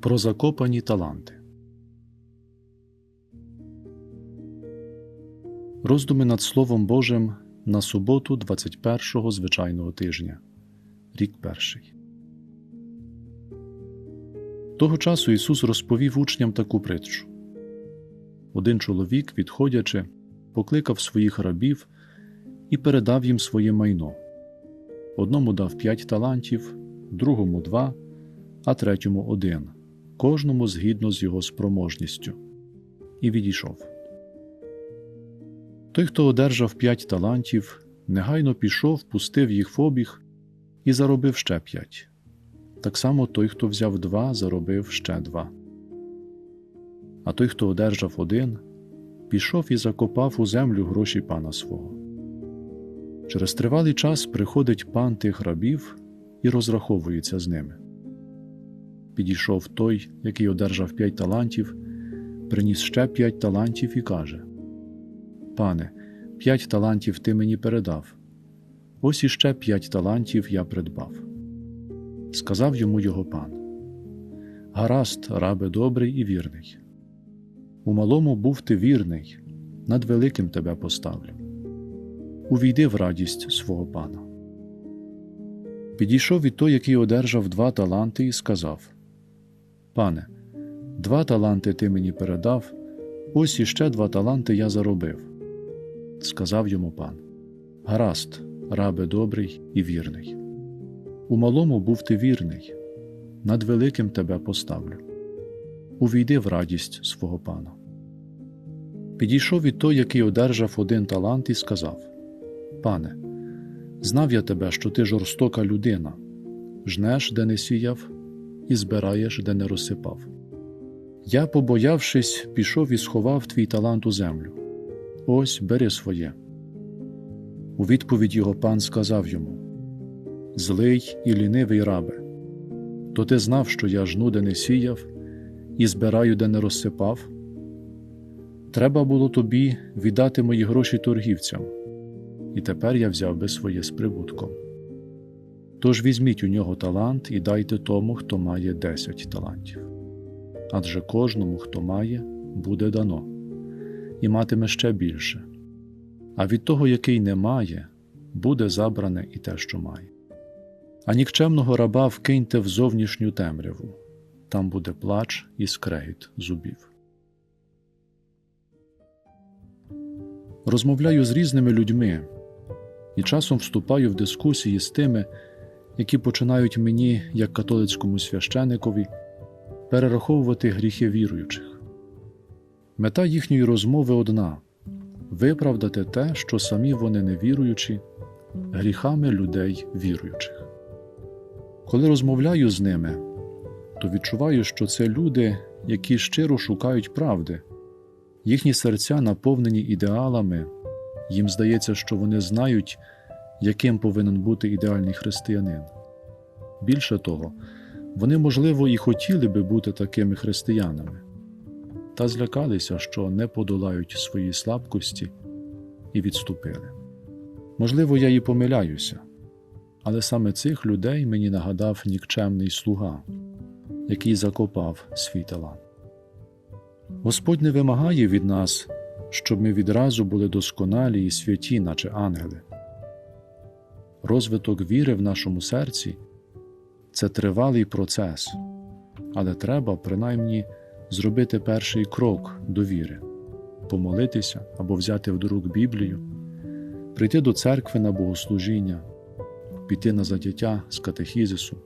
Про закопані таланти. Роздуми над Словом Божим на суботу 21-го звичайного тижня. Рік перший. Того часу Ісус розповів учням таку притчу. Один чоловік, відходячи, покликав своїх рабів і передав їм своє майно. Одному дав п'ять талантів, другому два, а третьому один, кожному згідно з його спроможністю, і відійшов. Той, хто одержав п'ять талантів, негайно пішов, пустив їх в обіг і заробив ще п'ять. Так само той, хто взяв два, заробив ще два. А той, хто одержав один, пішов і закопав у землю гроші пана свого. Через тривалий час приходить пан тих рабів і розраховується з ними. Підійшов той, який одержав п'ять талантів, приніс ще п'ять талантів і каже: Пане, п'ять талантів ти мені передав. Ось іще п'ять талантів я придбав. Сказав йому його пан: Гаразд, рабе добрий і вірний. У малому був ти вірний, над великим тебе поставлю. Увійди в радість свого пана. Підійшов і той, який одержав два таланти, і сказав: Пане, два таланти ти мені передав, ось іще два таланти я заробив. Сказав йому пан: Гаразд, рабе добрий і вірний. У малому був ти вірний, над великим тебе поставлю. Увійди в радість свого пана. Підійшов і той, який одержав один талант, і сказав: Пане, знав я тебе, що ти жорстока людина, жнеш, де не сіяв, і збираєш, де не розсипав. Я, побоявшись, пішов і сховав твій талант у землю. Ось бери своє. У відповідь його пан сказав йому: Злий і лінивий рабе, то ти знав, що я жну, де не сіяв, і збираю, де не розсипав. Треба було тобі віддати мої гроші торгівцям, і тепер я взяв би своє з прибутком. Тож візьміть у нього талант і дайте тому, хто має десять талантів. Адже кожному, хто має, буде дано, і матиме ще більше. А від того, який не має, буде забране і те, що має. А нікчемного раба вкиньте в зовнішню темряву там буде плач і скрегіт зубів. Розмовляю з різними людьми і часом вступаю в дискусії з тими, які починають мені, як католицькому священикові, перераховувати гріхи віруючих. Мета їхньої розмови одна виправдати те, що самі вони не віруючі, гріхами людей віруючих. Коли розмовляю з ними, то відчуваю, що це люди, які щиро шукають правди, їхні серця наповнені ідеалами, їм здається, що вони знають, яким повинен бути ідеальний християнин. Більше того, вони, можливо, і хотіли би бути такими християнами, та злякалися, що не подолають свої слабкості і відступили. Можливо, я і помиляюся, але саме цих людей мені нагадав нікчемний слуга, який закопав свій талант. Господь не вимагає від нас, щоб ми відразу були досконалі і святі, наче ангели. Розвиток віри в нашому серці це тривалий процес, але треба принаймні зробити перший крок до віри, помолитися або взяти в рук Біблію, прийти до церкви на богослужіння, піти на заняття з катехізису.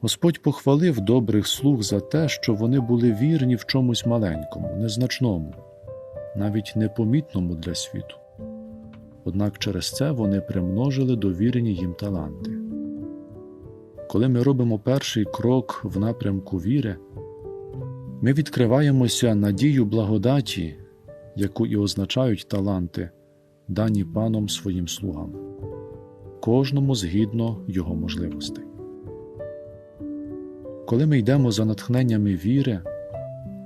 Господь похвалив добрих слуг за те, що вони були вірні в чомусь маленькому, незначному, навіть непомітному для світу. Однак через це вони примножили довірені їм таланти. Коли ми робимо перший крок в напрямку віри, ми відкриваємося надію благодаті, яку і означають таланти, дані паном своїм слугам, кожному згідно його можливостей. Коли ми йдемо за натхненнями віри,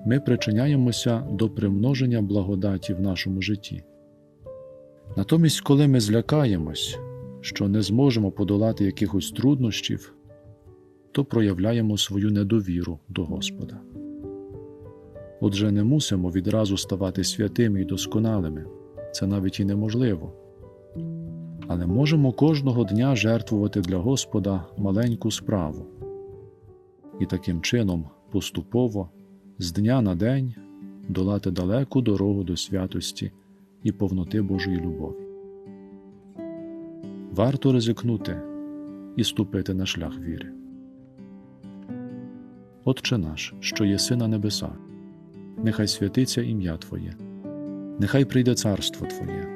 ми причиняємося до примноження благодаті в нашому житті. Натомість, коли ми злякаємось, що не зможемо подолати якихось труднощів, то проявляємо свою недовіру до Господа. Отже, не мусимо відразу ставати святими і досконалими, це навіть і неможливо. Але можемо кожного дня жертвувати для Господа маленьку справу і таким чином поступово, з дня на день, долати далеку дорогу до святості і повноти Божої любові. Варто ризикнути і ступити на шлях віри. Отче наш, що єси на небесах, нехай святиться ім'я Твоє, нехай прийде царство Твоє,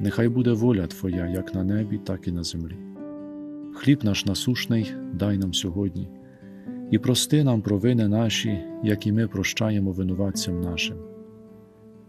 нехай буде воля Твоя як на небі, так і на землі. Хліб наш насушний дай нам сьогодні, і прости нам провини наші, як і ми прощаємо винуватцям нашим.